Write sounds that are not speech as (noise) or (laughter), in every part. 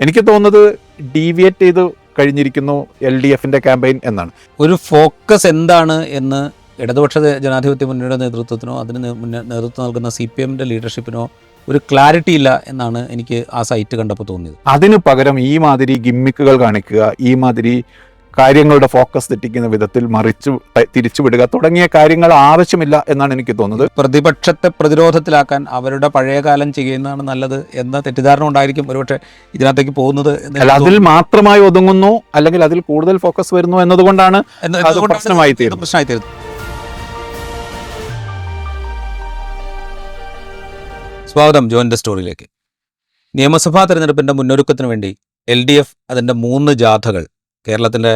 എനിക്ക് തോന്നുന്നത് ഡീവിയേറ്റ് ചെയ്ത് കഴിഞ്ഞിരിക്കുന്നു എൽ ഡി എഫിന്റെ ക്യാമ്പയിൻ എന്നാണ്. ഒരു ഫോക്കസ് എന്താണ് എന്ന് ഇടതുപക്ഷ ജനാധിപത്യ മുന്നണിയുടെ നേതൃത്വത്തിനോ അതിന് നേതൃത്വം നൽകുന്ന സി പി എമ്മിന്റെ ലീഡർഷിപ്പിനോ ഒരു ക്ലാരിറ്റി ഇല്ല എന്നാണ് എനിക്ക് ആ സൈറ്റ് കണ്ടപ്പോൾ തോന്നിയത്. അതിനു പകരം ഈ മാതിരി ഗിമ്മിക്കുകൾ കാണിക്കുക ഈ മാതിരി കാര്യങ്ങളുടെ ഫോക്കസ് തെറ്റിക്കുന്ന വിധത്തിൽ മറിച്ചു തിരിച്ചുവിടുക തുടങ്ങിയ കാര്യങ്ങൾ ആവശ്യമില്ല എന്നാണ് എനിക്ക് തോന്നുന്നത്. പ്രതിപക്ഷത്തെ പ്രതിരോധത്തിലാക്കാൻ അവരുടെ പഴയകാലം ചെയ്യുന്നതാണ് നല്ലത് എന്ന തെറ്റിദ്ധാരണ ഉണ്ടായിരിക്കും ഒരുപക്ഷെ ഇതിനകത്തേക്ക് പോകുന്നത് അല്ല അതിൽ മാത്രമായി ഒതുങ്ങുന്നു അല്ലെങ്കിൽ അതിൽ കൂടുതൽ ഫോക്കസ് വരുന്നു എന്നതുകൊണ്ടാണ് എന്ന് പ്രശ്നമായി തീരുന്നത്. പ്രശ്നമായി സ്വാഗതം ജോയിന്റെ സ്റ്റോറിയിലേക്ക്. നിയമസഭാ തെരഞ്ഞെടുപ്പിന്റെ മുന്നൊരുക്കത്തിന് വേണ്ടി എൽ ഡി എഫ് അതിന്റെ മൂന്ന് ജാഥകൾ കേരളത്തിന്റെ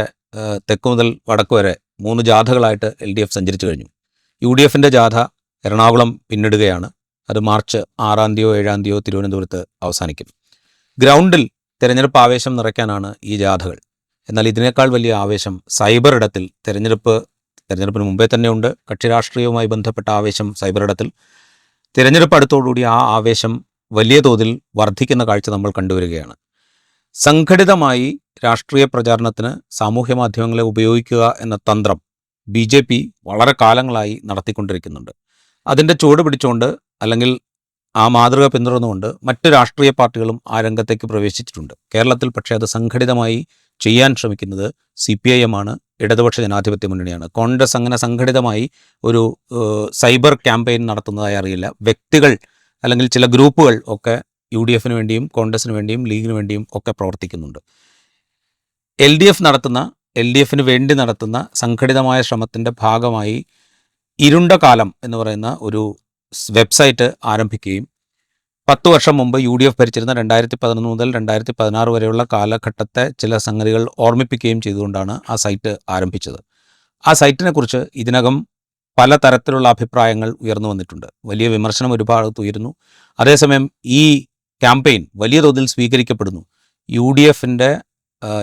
തെക്ക് മുതൽ വടക്ക് വരെ മൂന്ന് ജാഥകളായിട്ട് എൽ ഡി എഫ് സഞ്ചരിച്ചു കഴിഞ്ഞു. യു ഡി എഫിന്റെ ജാഥ എറണാകുളം പിന്നിടുകയാണ്. അത് മാർച്ച് ആറാം തീയതിയോ ഏഴാം തീയതിയോ തിരുവനന്തപുരത്ത് അവസാനിക്കും. ഗ്രൗണ്ടിൽ തെരഞ്ഞെടുപ്പ് ആവേശം നിറയ്ക്കാനാണ് ഈ ജാഥകൾ. എന്നാൽ ഇതിനേക്കാൾ വലിയ ആവേശം സൈബർ ഇടത്തിൽ തെരഞ്ഞെടുപ്പ് തെരഞ്ഞെടുപ്പിന് മുമ്പേ തന്നെയുണ്ട് കക്ഷി രാഷ്ട്രീയവുമായി ബന്ധപ്പെട്ട ആവേശം സൈബർ ഇടത്തിൽ. തിരഞ്ഞെടുപ്പ് അടുത്തോടുകൂടി ആ ആവേശം വലിയ തോതിൽ വർദ്ധിക്കുന്ന കാഴ്ച നമ്മൾ കണ്ടുവരികയാണ്. സംഘടിതമായി രാഷ്ട്രീയ പ്രചാരണത്തിന് സാമൂഹ്യ മാധ്യമങ്ങളെ ഉപയോഗിക്കുക എന്ന തന്ത്രം ബി ജെ പി വളരെ കാലങ്ങളായി നടത്തിക്കൊണ്ടിരിക്കുന്നുണ്ട്. അതിന്റെ ചുവട് പിടിച്ചുകൊണ്ട് അല്ലെങ്കിൽ ആ മാതൃക പിന്തുടർന്നുകൊണ്ട് മറ്റ് രാഷ്ട്രീയ പാർട്ടികളും ആ രംഗത്തേക്ക് പ്രവേശിച്ചിട്ടുണ്ട്. കേരളത്തിൽ പക്ഷേ അത് സംഘടിതമായി ചെയ്യാൻ ശ്രമിക്കുന്നത് സി പി ഐ എം ആണ്. ഇടതുപക്ഷ ജനാധിപത്യ മുന്നണിയാണ്. കോൺഗ്രസ് അങ്ങനെ സംഘടിതമായി ഒരു സൈബർ ക്യാമ്പയിൻ നടത്തുന്നതായി അറിയില്ല. വ്യക്തികൾ അല്ലെങ്കിൽ ചില ഗ്രൂപ്പുകൾ ഒക്കെ യു ഡി എഫിന് വേണ്ടിയും കോൺഗ്രസിന് വേണ്ടിയും ലീഗിന് വേണ്ടിയും ഒക്കെ പ്രവർത്തിക്കുന്നുണ്ട്. എൽ ഡി എഫ് നടത്തുന്ന എൽ ഡി എഫിന് വേണ്ടി നടത്തുന്ന സംഘടിതമായ ശ്രമത്തിന്റെ ഭാഗമായി ഇരുണ്ട കാലം എന്ന് പറയുന്ന ഒരു വെബ്സൈറ്റ് ആരംഭിക്കുകയും പത്ത് വർഷം മുമ്പ് യു ഡി എഫ് ഭരിച്ചിരുന്ന രണ്ടായിരത്തി പതിനൊന്ന് മുതൽ രണ്ടായിരത്തി പതിനാറ് വരെയുള്ള കാലഘട്ടത്തെ ചില സംഗതികൾ ഓർമ്മിപ്പിക്കുകയും ചെയ്തുകൊണ്ടാണ് ആ സൈറ്റ് ആരംഭിച്ചത്. ആ സൈറ്റിനെക്കുറിച്ച് ഇതിനകം പല തരത്തിലുള്ള അഭിപ്രായങ്ങൾ ഉയർന്നു വന്നിട്ടുണ്ട്. വലിയ വിമർശനം ഒരു ഭാഗത്ത് ഉയരുന്നു. അതേസമയം ഈ ക്യാമ്പയിൻ വലിയ തോതിൽ സ്വീകരിക്കപ്പെടുന്നു. യു ഡി എഫിന്റെ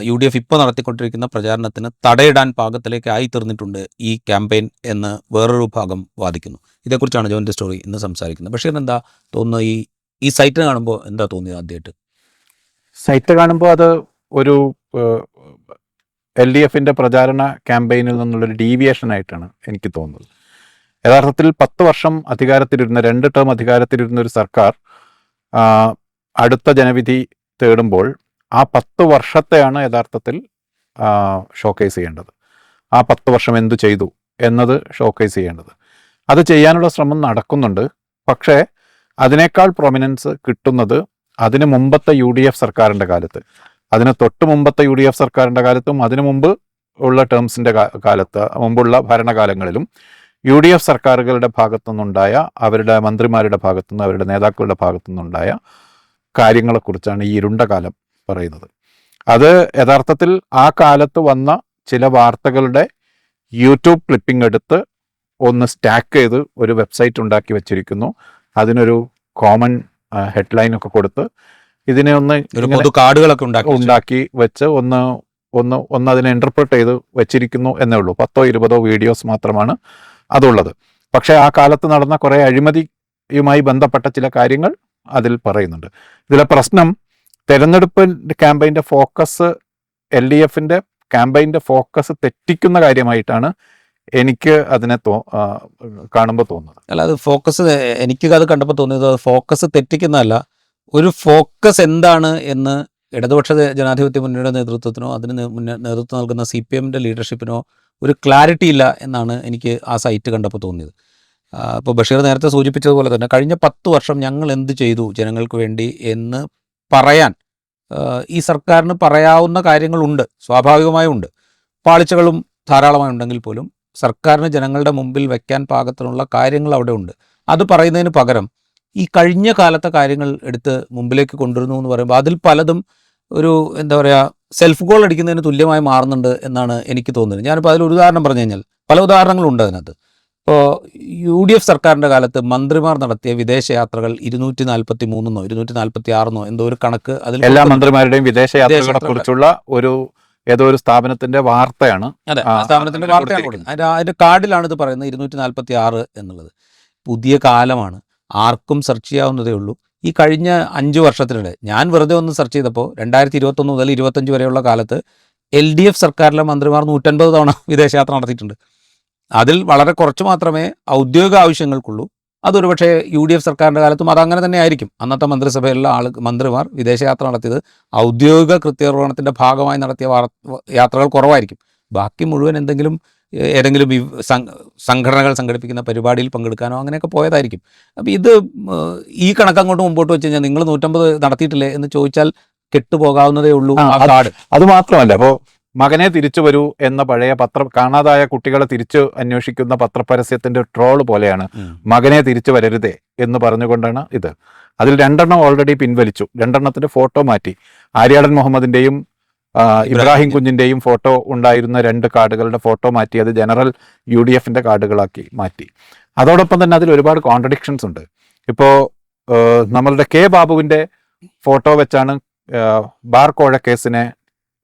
യു ഡി എഫ് ഇപ്പോൾ നടത്തിക്കൊണ്ടിരിക്കുന്ന പ്രചാരണത്തിന് തടയിടാൻ പാകത്തിലേക്ക് ആയി തീർന്നിട്ടുണ്ട് ഈ ക്യാമ്പയിൻ എന്ന് വേറൊരു ഭാഗം വാദിക്കുന്നു. ഇതേക്കുറിച്ചാണ് ജോയിന്റെ സ്റ്റോറി ഇന്ന് സംസാരിക്കുന്നത്. ബഷീർ എന്താ തോന്നുന്നത് ഈ ഈ സൈറ്റ് കാണുമ്പോൾ എന്താ തോന്നിയത് ആദ്യമായിട്ട്? സൈറ്റ് കാണുമ്പോൾ അത് ഒരു എൽ ഡി എഫിന്റെ പ്രചാരണ ക്യാമ്പയിനിൽ നിന്നുള്ളൊരു ഡീവിയേഷൻ ആയിട്ടാണ് എനിക്ക് തോന്നുന്നത്. യഥാർത്ഥത്തിൽ പത്ത് വർഷം അധികാരത്തിലിരുന്ന രണ്ട് ടേം അധികാരത്തിലിരുന്ന ഒരു സർക്കാർ അടുത്ത ജനവിധി തേടുമ്പോൾ ആ പത്ത് വർഷത്തെയാണ് യഥാർത്ഥത്തിൽ ഷോക്കേസ് ചെയ്യേണ്ടത്. ആ പത്ത് വർഷം എന്തു ചെയ്തു എന്നത് ഷോക്കേസ് ചെയ്യേണ്ടത്. അത് ചെയ്യാനുള്ള ശ്രമം നടക്കുന്നുണ്ട്. പക്ഷേ അതിനേക്കാൾ പ്രൊമിനൻസ് കിട്ടുന്നത് അതിന് മുമ്പത്തെ യു ഡി എഫ് സർക്കാരിന്റെ കാലത്ത്. അതിന് തൊട്ട് മുമ്പത്തെ യു ഡി എഫ് സർക്കാരിന്റെ കാലത്തും അതിനു മുമ്പ് ഉള്ള ടേംസിന്റെ കാലത്ത് മുമ്പുള്ള ഭരണകാലങ്ങളിലും യു ഡി എഫ് സർക്കാരുകളുടെ ഭാഗത്തുനിന്നുണ്ടായ അവരുടെ മന്ത്രിമാരുടെ ഭാഗത്തുനിന്ന് അവരുടെ നേതാക്കളുടെ ഭാഗത്തുനിന്നുണ്ടായ കാര്യങ്ങളെക്കുറിച്ചാണ് ഈ ഇരുണ്ട കാലം പറയുന്നത്. അത് യഥാർത്ഥത്തിൽ ആ കാലത്ത് വന്ന ചില വാർത്തകളുടെ യൂട്യൂബ് ക്ലിപ്പിംഗ് എടുത്ത് ഒന്ന് സ്റ്റാക്ക് ചെയ്ത് ഒരു വെബ്സൈറ്റ് ഉണ്ടാക്കി വെച്ചിരിക്കുന്നു. അതിനൊരു കോമൺ ഹെഡ്ലൈൻ ഒക്കെ കൊടുത്ത് ഇതിനെ ഒന്ന് കാർഡുകളൊക്കെ ഉണ്ടാക്കി വെച്ച്. ഒന്ന് ഒന്ന് ഒന്ന് അതിനെ ഇന്റർപ്രറ്റ് ചെയ്ത് വെച്ചിരിക്കുന്നു എന്നേ ഉള്ളൂ. പത്തോ ഇരുപതോ വീഡിയോസ് മാത്രമാണ് അതുള്ളത്. പക്ഷേ ആ കാലത്ത് നടന്ന കുറേ അഴിമതിയുമായി ബന്ധപ്പെട്ട ചില കാര്യങ്ങൾ അതിൽ പറയുന്നുണ്ട്. ഇതിലെ പ്രശ്നം തെരഞ്ഞെടുപ്പ് ക്യാമ്പയിന്റെ ഫോക്കസ് എൽ ഡി എഫിന്റെ ക്യാമ്പയിന്റെ ഫോക്കസ് തെറ്റിക്കുന്ന കാര്യമായിട്ടാണ് എനിക്ക് അതിനെ തോ കാണുമ്പോൾ തോന്നുന്നത്. അല്ല അത് ഫോക്കസ് എനിക്ക് അത് കണ്ടപ്പോൾ തോന്നിയത് ഫോക്കസ് തെറ്റിക്കുന്നതല്ല. ഒരു ഫോക്കസ് എന്താണ് എന്ന് ഇടതുപക്ഷ ജനാധിപത്യ മുന്നണിയുടെ നേതൃത്വത്തിനോ അതിന് നേതൃത്വം നൽകുന്ന സി പി എമ്മിന്റെ ലീഡർഷിപ്പിനോ ഒരു ക്ലാരിറ്റി ഇല്ല എന്നാണ് എനിക്ക് ആ സൈറ്റ് കണ്ടപ്പോൾ തോന്നിയത്. ഇപ്പോൾ ബഷീർ നേരത്തെ സൂചിപ്പിച്ചതുപോലെ തന്നെ കഴിഞ്ഞ പത്ത് വർഷം ഞങ്ങൾ എന്ത് ചെയ്തു ജനങ്ങൾക്ക് വേണ്ടി എന്ന് പറയാൻ ഈ സർക്കാരിന് പറയാവുന്ന കാര്യങ്ങളുണ്ട് സ്വാഭാവികമായും ഉണ്ട് പാളിച്ചകളും ധാരാളമായി ഉണ്ടെങ്കിൽ പോലും സർക്കാരിന് ജനങ്ങളുടെ മുമ്പിൽ വെക്കാൻ പാകത്തിനുള്ള കാര്യങ്ങൾ അവിടെ ഉണ്ട്. അത് പറയുന്നതിന് പകരം ഈ കഴിഞ്ഞ കാലത്തെ കാര്യങ്ങൾ എടുത്ത് മുമ്പിലേക്ക് കൊണ്ടുവരുന്നു എന്ന് പറയുമ്പോൾ അതിൽ പലതും ഒരു എന്താ പറയുക സെൽഫ് ഗോൾ അടിക്കുന്നതിന് തുല്യമായി മാറുന്നുണ്ട് എന്നാണ് എനിക്ക് തോന്നുന്നത്. ഞാനിപ്പോൾ അതിൽ ഒരു ഉദാഹരണം പറഞ്ഞു കഴിഞ്ഞാൽ പല ഉദാഹരണങ്ങളുണ്ട് അതിനകത്ത്. ഇപ്പോൾ യു ഡി എഫ് സർക്കാരിന്റെ കാലത്ത് മന്ത്രിമാർ നടത്തിയ വിദേശയാത്രകൾ ഇരുന്നൂറ്റി നാൽപ്പത്തി മൂന്നെന്നോ ഇരുന്നൂറ്റി നാൽപ്പത്തി ആറെന്നോ എന്തോ ഒരു കണക്ക് അതിൽ എല്ലാ മന്ത്രിമാരുടെയും വിദേശയാത്രകളെ കുറിച്ചുള്ള ഒരു ഏതോ ഒരു സ്ഥാപനത്തിന്റെ വാർത്തയാണ്. അതെ സ്ഥാപനത്തിന്റെ വാർത്തയാണ് അതിന്റെ കാർഡിലാണ് ഇത് പറയുന്നത് ഇരുന്നൂറ്റി നാൽപ്പത്തി ആറ് എന്നുള്ളത്. പുതിയ കാലമാണ് ആർക്കും സെർച്ച് ചെയ്യാവുന്നതേ ഉള്ളൂ. ഈ കഴിഞ്ഞ അഞ്ച് വർഷത്തിനിടെ ഞാൻ വെറുതെ ഒന്ന് സെർച്ച് ചെയ്തപ്പോൾ രണ്ടായിരത്തി ഇരുപത്തൊന്ന് മുതൽ ഇരുപത്തഞ്ച് വരെയുള്ള കാലത്ത് എൽ ഡി എഫ് സർക്കാരിലെ മന്ത്രിമാർ നൂറ്റൻപത് തവണ വിദേശയാത്ര നടത്തിയിട്ടുണ്ട്. അതിൽ വളരെ കുറച്ച് മാത്രമേ ഔദ്യോഗിക ആവശ്യങ്ങൾക്കുള്ളൂ. അതൊരു പക്ഷേ യു ഡി എഫ് സർക്കാരിന്റെ കാലത്തും അതങ്ങനെ തന്നെ ആയിരിക്കും. അന്നത്തെ മന്ത്രിസഭയിലുള്ള ആൾ മന്ത്രിമാർ വിദേശയാത്ര നടത്തിയത് ഔദ്യോഗിക കൃത്യനിർവഹണത്തിന്റെ ഭാഗമായി നടത്തിയ യാത്രകൾ കുറവായിരിക്കും. ബാക്കി മുഴുവൻ എന്തെങ്കിലും ഏതെങ്കിലും സംഘടനകൾ സംഘടിപ്പിക്കുന്ന പരിപാടിയിൽ പങ്കെടുക്കാനോ അങ്ങനെയൊക്കെ പോയതായിരിക്കും. അപ്പോൾ ഇത് ഈ കണക്കങ്ങോട്ട് മുമ്പോട്ട് വെച്ച് കഴിഞ്ഞാൽ നിങ്ങൾ നൂറ്റമ്പത് നടത്തിയിട്ടില്ലേ എന്ന് ചോദിച്ചാൽ കെട്ടുപോകാവുന്നതേ ഉള്ളൂ അത് മാത്രമല്ല. അപ്പോൾ മകനെ തിരിച്ചു വരൂ എന്ന പഴയ പത്ര കാണാതായ കുട്ടികളെ തിരിച്ചു അന്വേഷിക്കുന്ന പത്രപരസ്യത്തിന്റെ ട്രോൾ പോലെയാണ് മകനെ തിരിച്ചു വരരുതേ എന്ന് പറഞ്ഞുകൊണ്ടാണ് ഇത്. അതിൽ രണ്ടെണ്ണം ഓൾറെഡി പിൻവലിച്ചു. രണ്ടെണ്ണത്തിന്റെ ഫോട്ടോ മാറ്റി. ആര്യാടൻ മുഹമ്മദിന്റെയും ഇബ്രാഹിം കുഞ്ഞിന്റെയും ഫോട്ടോ ഉണ്ടായിരുന്ന രണ്ട് കാർഡുകളുടെ ഫോട്ടോ മാറ്റി. അത് ജനറൽ യു ഡി എഫിന്റെ കാർഡുകളാക്കി മാറ്റി. അതോടൊപ്പം തന്നെ അതിൽ ഒരുപാട് കോൺട്രഡിക്ഷൻസ് ഉണ്ട്. ഇപ്പോ നമ്മളുടെ കെ ബാബുവിന്റെ ഫോട്ടോ വെച്ചാണ് ബാർ കോഴ കേസിനെ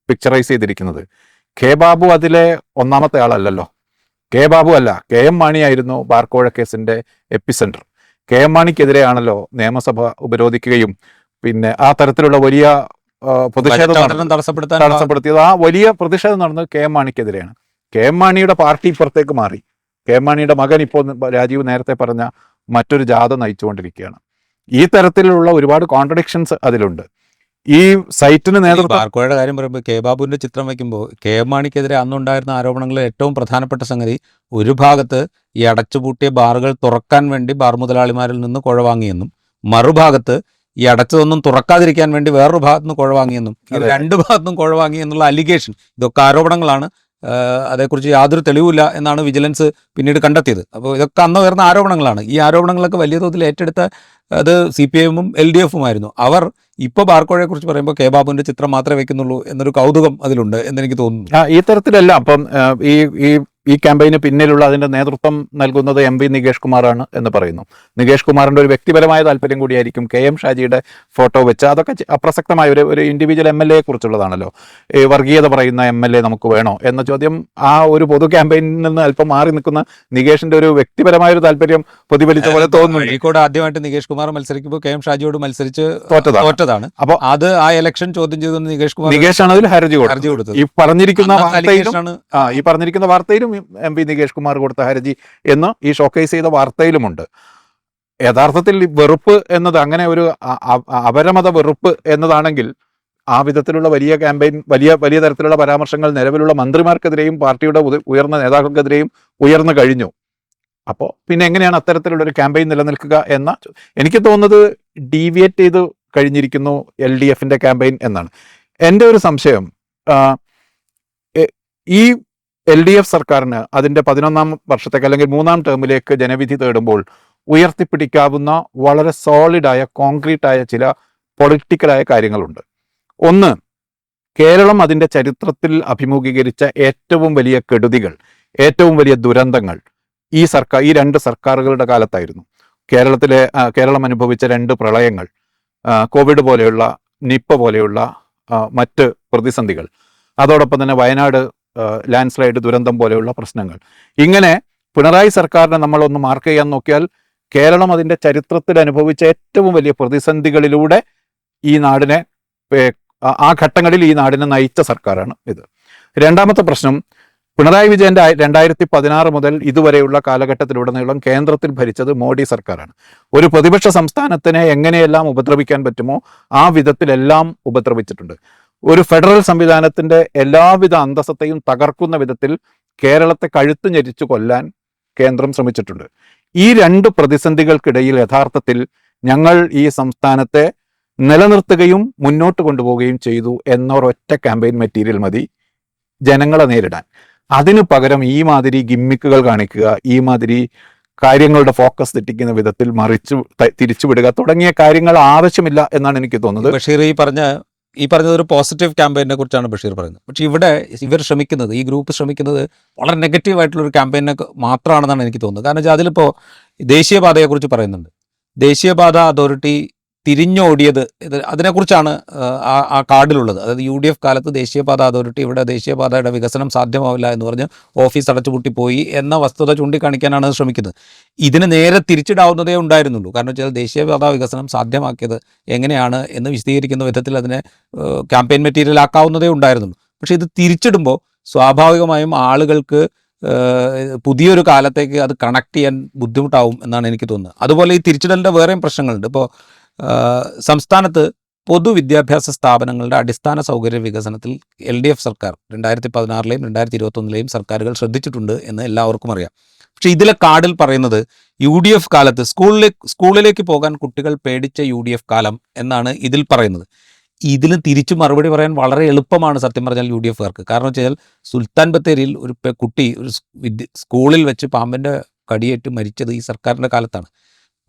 പിക്ചറൈസ് ചെയ്തിരിക്കുന്നത്. കെ ബാബു അതിലെ ഒന്നാമത്തെ ആളല്ലല്ലോ. കെ ബാബു അല്ല കെ എം മാണിയായിരുന്നു ബാർക്കോഴ കേസിന്റെ എപ്പിസെന്റർ കെ എം മാണിക്കെതിരെയാണല്ലോ നിയമസഭ ഉപരോധിക്കുകയും പിന്നെ ആ തരത്തിലുള്ള വലിയ പ്രതിഷേധം. തടസ്സപ്പെടുത്തിയത്. ആ വലിയ പ്രതിഷേധം നടന്നത് കെ എം മാണിക്കെതിരെയാണ്. കെ എം മാണിയുടെ പാർട്ടി ഇപ്പുറത്തേക്ക് മാറി. കെ എം മാണിയുടെ മകൻ ഇപ്പോൾ രാജീവ് നേരത്തെ പറഞ്ഞ മറ്റൊരു ജാഥ നയിച്ചുകൊണ്ടിരിക്കുകയാണ്. ഈ തരത്തിലുള്ള ഒരുപാട് കോൺട്രഡിക്ഷൻസ് അതിലുണ്ട്. ഈ സൈറ്റിന് നേതൃത്വം ബാർക്കോയുടെ കാര്യം പറയുമ്പോൾ കെ ബാബുവിന്റെ ചിത്രം വയ്ക്കുമ്പോൾ കെ എം മാണിക്കെതിരെ അന്നുണ്ടായിരുന്ന ആരോപണങ്ങളിൽ ഏറ്റവും പ്രധാനപ്പെട്ട സംഗതി ഒരു ഭാഗത്ത് ഈ അടച്ചുപൂട്ടിയ ബാറുകൾ തുറക്കാൻ വേണ്ടി ബാർ മുതലാളിമാരിൽ നിന്ന് കുഴ വാങ്ങിയെന്നും മറുഭാഗത്ത് ഈ അടച്ചതൊന്നും തുറക്കാതിരിക്കാൻ വേണ്ടി വേറൊരു ഭാഗത്തുനിന്ന് കുഴ വാങ്ങിയെന്നും രണ്ട് ഭാഗത്തും കുഴ വാങ്ങി എന്നുള്ള അലിഗേഷൻ ഇതൊക്കെ ആരോപണങ്ങളാണ്. അതേക്കുറിച്ച് യാതൊരു തെളിവില്ല എന്നാണ് വിജിലൻസ് പിന്നീട് കണ്ടെത്തിയത്. അപ്പോൾ ഇതൊക്കെ അന്ന് ഉയർന്ന ആരോപണങ്ങളാണ്. ഈ ആരോപണങ്ങളൊക്കെ വലിയ തോതിൽ ഏറ്റെടുത്ത അത് സി പി എമ്മും എൽ ഡി എഫും ആയിരുന്നു അവർ ഇപ്പോൾ ബാർക്കോഴയെക്കുറിച്ച് പറയുമ്പോൾ കെ ബാബുവിന്റെ ചിത്രം മാത്രമേ വെക്കുന്നുള്ളൂ എന്നൊരു കൗതുകം അതിലുണ്ട് എന്നെനിക്ക് തോന്നുന്നു. ഈ തരത്തിലല്ല അപ്പം ഈ ഈ ഈ ക്യാമ്പയിന് പിന്നിലുള്ള അതിന്റെ നേതൃത്വം നൽകുന്നത് എം വി നികേഷ് കുമാറാണ് എന്ന് പറയുന്നു. നികേഷ് കുമാറിന്റെ ഒരു വ്യക്തിപരമായ താല്പര്യം കൂടിയായിരിക്കും കെ എം ഷാജിയുടെ ഫോട്ടോ വെച്ച്. അതൊക്കെ അപ്രസക്തമായ ഒരു ഒരു ഇൻഡിവിജ്വൽ എം എൽ എയെ കുറിച്ചുള്ളതാണല്ലോ. ഈ വർഗീയത പറയുന്ന എം എൽ എ നമുക്ക് വേണോ? എന്ന ചോദ്യം ആ ഒരു പൊതു ക്യാമ്പയിനിൽ നിന്ന് അല്പം മാറി നിൽക്കുന്ന നികേഷിന്റെ ഒരു വ്യക്തിപരമായ ഒരു താല്പര്യം പ്രതിഫലിച്ച പോലെ തോന്നുന്നു. ഈ കൂടെ ആദ്യമായിട്ട് നികേഷ് കുമാർ മത്സരിക്കുമ്പോൾ കെ എം ഷാജിയോട് മത്സരിച്ച് തോറ്റതാണ്. തോറ്റതാണ്. അപ്പൊ അത് ആ ഇലക്ഷൻ ചോദ്യം ചെയ്തു നികേഷ് കുമാർ നികേഷ് ആണ് അതിൽ ഹർജി കൊടുത്തത്. ഈ പറഞ്ഞിരിക്കുന്ന വാർത്തയിലും ആ ഈ പറഞ്ഞിരിക്കുന്ന വാർത്തയിലും എം പി നികേഷ് കുമാർ കൊടുത്ത ഹർജി എന്ന് ഈ ഷോക്കേസ് ചെയ്ത വാർത്തയിലുമുണ്ട്. യഥാർത്ഥത്തിൽ വെറുപ്പ് എന്നത് അങ്ങനെ ഒരു അപരമത വെറുപ്പ് എന്നതാണെങ്കിൽ ആ വിധത്തിലുള്ള വലിയ ക്യാമ്പയിൻ വലിയ വലിയ തരത്തിലുള്ള പരാമർശങ്ങൾ നിലവിലുള്ള മന്ത്രിമാർക്കെതിരെയും പാർട്ടിയുടെ ഉയർന്ന നേതാക്കൾക്കെതിരെയും ഉയർന്നു കഴിഞ്ഞു. അപ്പോൾ പിന്നെ എങ്ങനെയാണ് അത്തരത്തിലുള്ള ഒരു ക്യാമ്പയിൻ നിലനിൽക്കുക എന്ന എനിക്ക് തോന്നുന്നത് ഡീവിയേറ്റ് ചെയ്ത് കഴിഞ്ഞിരിക്കുന്നു എൽ ഡി എഫിന്റെ ക്യാമ്പയിൻ എന്നാണ്. എന്റെ ഒരു സംശയം ഈ എൽ ഡി എഫ് സർക്കാരിന് അതിന്റെ പതിനൊന്നാം വർഷത്തേക്ക് അല്ലെങ്കിൽ മൂന്നാം ടേമിലേക്ക് ജനവിധി തേടുമ്പോൾ ഉയർത്തിപ്പിടിക്കാവുന്ന വളരെ സോളിഡായ കോൺക്രീറ്റായ ചില പൊളിറ്റിക്കലായ കാര്യങ്ങളുണ്ട്. ഒന്ന് കേരളം അതിന്റെ ചരിത്രത്തിൽ അഭിമുഖീകരിച്ച ഏറ്റവും വലിയ കെടുതികൾ ഏറ്റവും വലിയ ദുരന്തങ്ങൾ ഈ സർക്കാർ ഈ രണ്ട് സർക്കാരുകളുടെ കാലത്തായിരുന്നു. കേരളത്തിലെ കേരളം അനുഭവിച്ച രണ്ട് പ്രളയങ്ങൾ കോവിഡ് പോലെയുള്ള നിപ്പ പോലെയുള്ള മറ്റ് പ്രതിസന്ധികൾ. അതോടൊപ്പം തന്നെ വയനാട് ലാൻഡ് സ്ലൈഡ് ദുരന്തം പോലെയുള്ള പ്രശ്നങ്ങൾ. ഇങ്ങനെ പിണറായി സർക്കാരിനെ നമ്മളൊന്ന് മാർക്ക് ചെയ്യാൻ നോക്കിയാൽ കേരളം അതിന്റെ ചരിത്രത്തിൽ അനുഭവിച്ച ഏറ്റവും വലിയ പ്രതിസന്ധികളിലൂടെ ഈ നാടിനെ ആ- ഘട്ടങ്ങളിൽ ഈ നാടിനെ നയിച്ച സർക്കാരാണ് ഇത്. രണ്ടാമത്തെ പ്രശ്നം പിണറായി വിജയന്റെ രണ്ടായിരത്തി പതിനാറ് മുതൽ ഇതുവരെയുള്ള കാലഘട്ടത്തിലുടനീളം കേന്ദ്രത്തിൽ ഭരിച്ചത് മോഡി സർക്കാരാണ്. ഒരു പ്രതിപക്ഷ സംസ്ഥാനത്തിനെ എങ്ങനെയെല്ലാം ഉപദ്രവിക്കാൻ പറ്റുമോ ആ വിധത്തിലെല്ലാം ഉപദ്രവിച്ചിട്ടുണ്ട്. ഒരു ഫെഡറൽ സംവിധാനത്തിന്റെ എല്ലാവിധ അന്തസ്സത്തെയും തകർക്കുന്ന വിധത്തിൽ കേരളത്തെ കഴുത്ത് ഞെരിച്ചു കൊല്ലാൻ കേന്ദ്രം ശ്രമിച്ചിട്ടുണ്ട്. ഈ രണ്ട് പ്രതിസന്ധികൾക്കിടയിൽ യഥാർത്ഥത്തിൽ ഞങ്ങൾ ഈ സംസ്ഥാനത്തെ നിലനിർത്തുകയും മുന്നോട്ട് കൊണ്ടുപോവുകയും ചെയ്തു എന്നൊരൊറ്റ ക്യാമ്പയിൻ മെറ്റീരിയൽ മതി ജനങ്ങളെ നേരിടാൻ. അതിനു പകരം ഈ മാതിരി ഗിമ്മിക്കുകൾ കാണിക്കുക ഈ മാതിരി കാര്യങ്ങളുടെ ഫോക്കസ് തെറ്റിക്കുന്ന വിധത്തിൽ മറിച്ചു തിരിച്ചുവിടുക തുടങ്ങിയ കാര്യങ്ങൾ ആവശ്യമില്ല എന്നാണ് എനിക്ക് തോന്നുന്നത്. ബഷീർ ഈ പറഞ്ഞ ഈ പറഞ്ഞത് ഒരു പോസിറ്റീവ് ക്യാമ്പയിനെ കുറിച്ചാണ് ബഷീർ പറയുന്നത്. പക്ഷെ ഇവിടെ ഇവർ ശ്രമിക്കുന്നത് ഈ ഗ്രൂപ്പ് ശ്രമിക്കുന്നത് വളരെ നെഗറ്റീവ് ആയിട്ടുള്ള ഒരു ക്യാമ്പയിനെ മാത്രമാണെന്നാണ് എനിക്ക് തോന്നുന്നത്. കാരണം വെച്ചാൽ അതിലിപ്പോൾ ദേശീയപാതയെക്കുറിച്ച് പറയുന്നുണ്ട്. ദേശീയപാത അതോറിറ്റി തിരിഞ്ഞോടിയത്. അതിനെക്കുറിച്ചാണ് ആ, കാർഡിലുള്ളത്. അതായത് യു ഡി എഫ് കാലത്ത് ദേശീയപാത അതോറിറ്റി ഇവിടെ ദേശീയപാതയുടെ വികസനം സാധ്യമാവില്ല എന്ന് പറഞ്ഞ് ഓഫീസ് അടച്ചുപൂട്ടിപ്പോയി എന്ന വസ്തുത ചൂണ്ടിക്കാണിക്കാനാണ് ശ്രമിക്കുന്നത്. ഇതിന് നേരെ തിരിച്ചിടാവുന്നതേ ഉണ്ടായിരുന്നുള്ളൂ. കാരണം വെച്ചാൽ ദേശീയപാത വികസനം സാധ്യമാക്കിയത് എങ്ങനെയാണ് എന്ന് വിശദീകരിക്കുന്ന വിധത്തിൽ അതിനെ ക്യാമ്പയിൻ മെറ്റീരിയൽ ആക്കാവുന്നതേ ഉണ്ടായിരുന്നുള്ളൂ. പക്ഷേ ഇത് തിരിച്ചിടുമ്പോൾ സ്വാഭാവികമായും ആളുകൾക്ക് പുതിയൊരു കാലത്തേക്ക് അത് കണക്ട് ചെയ്യാൻ ബുദ്ധിമുട്ടാവും എന്നാണ് എനിക്ക് തോന്നുന്നത്. അതുപോലെ ഈ തിരിച്ചിടലിന്റെ വേറെയും പ്രശ്നങ്ങളുണ്ട്. ഇപ്പോൾ സംസ്ഥാനത്ത് പൊതുവിദ്യാഭ്യാസ സ്ഥാപനങ്ങളുടെ അടിസ്ഥാന സൗകര്യ വികസനത്തിൽ എൽ ഡി എഫ് സർക്കാർ രണ്ടായിരത്തി പതിനാറിലെയും രണ്ടായിരത്തി ഇരുപത്തൊന്നിലെയും സർക്കാരുകൾ ശ്രദ്ധിച്ചിട്ടുണ്ട് എന്ന് എല്ലാവർക്കും അറിയാം. പക്ഷേ ഇതിലെ കാർഡിൽ പറയുന്നത് യു ഡി എഫ് കാലത്ത് സ്കൂളിലേക്ക് സ്കൂളിലേക്ക് പോകാൻ കുട്ടികൾ പേടിച്ച യു ഡി എഫ് കാലം എന്നാണ് ഇതിൽ പറയുന്നത്. ഇതിന് തിരിച്ചു മറുപടി പറയാൻ വളരെ എളുപ്പമാണ് സത്യം പറഞ്ഞാൽ യു ഡി എഫുകാർക്ക് കാരണം വെച്ചാൽ സുൽത്താൻ ബത്തേരിയിൽ ഒരു കുട്ടി ഒരു സ്കൂളിൽ വെച്ച് പാമ്പിന്റെ കടിയേറ്റ് മരിച്ചത് ഈ സർക്കാരിന്റെ കാലത്താണ്.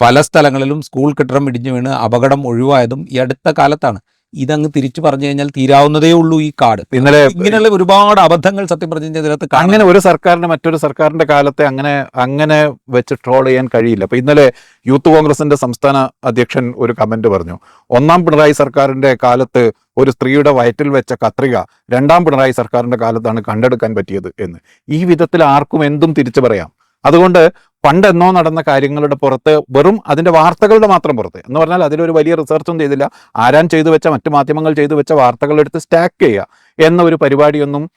പല സ്ഥലങ്ങളിലും സ്കൂൾ കെട്ടിടം ഇടിഞ്ഞു വീണ് അപകടം ഒഴിവായതും ഈ അടുത്ത കാലത്താണ്. ഇതങ്ങ് തിരിച്ചു പറഞ്ഞു കഴിഞ്ഞാൽ തീരാവുന്നതേ ഉള്ളൂ ഈ കാട്. ഇന്നലെ ഇങ്ങനെയുള്ള ഒരുപാട് അബദ്ധങ്ങൾ സത്യം പറഞ്ഞു കഴിഞ്ഞാൽ ഇതിനകത്ത് അങ്ങനെ ഒരു സർക്കാരിന്റെ മറ്റൊരു സർക്കാരിന്റെ കാലത്തെ അങ്ങനെ അങ്ങനെ വെച്ച് ട്രോൾ ചെയ്യാൻ കഴിയില്ല. അപ്പൊ ഇന്നലെ യൂത്ത് കോൺഗ്രസിന്റെ സംസ്ഥാന അധ്യക്ഷൻ ഒരു കമന്റ് പറഞ്ഞു. ഒന്നാം പിണറായി സർക്കാരിന്റെ കാലത്ത് ഒരു സ്ത്രീയുടെ വയറ്റിൽ വെച്ച കത്രിക രണ്ടാം പിണറായി സർക്കാരിന്റെ കാലത്താണ് കണ്ടെടുക്കാൻ പറ്റിയത് എന്ന്. ഈ വിധത്തിൽ ആർക്കും എന്തും തിരിച്ചു പറയാം. അതുകൊണ്ട് പണ്ടെന്നോ നടന്ന കാര്യങ്ങളുടെ പുറത്ത് വെറും അതിന്റെ വാർത്തകളുടെ മാത്രം പുറത്ത്. എന്ന് പറഞ്ഞാൽ അതിലൊരു വലിയ റിസർച്ചും ചെയ്തില്ല. ആരാൻ ചെയ്തു വെച്ച മറ്റു മാധ്യമങ്ങൾ ചെയ്തു വെച്ച വാർത്തകളെടുത്ത് സ്റ്റാക്ക് ചെയ്യുക എന്ന ഒരു പരിപാടിയൊന്നും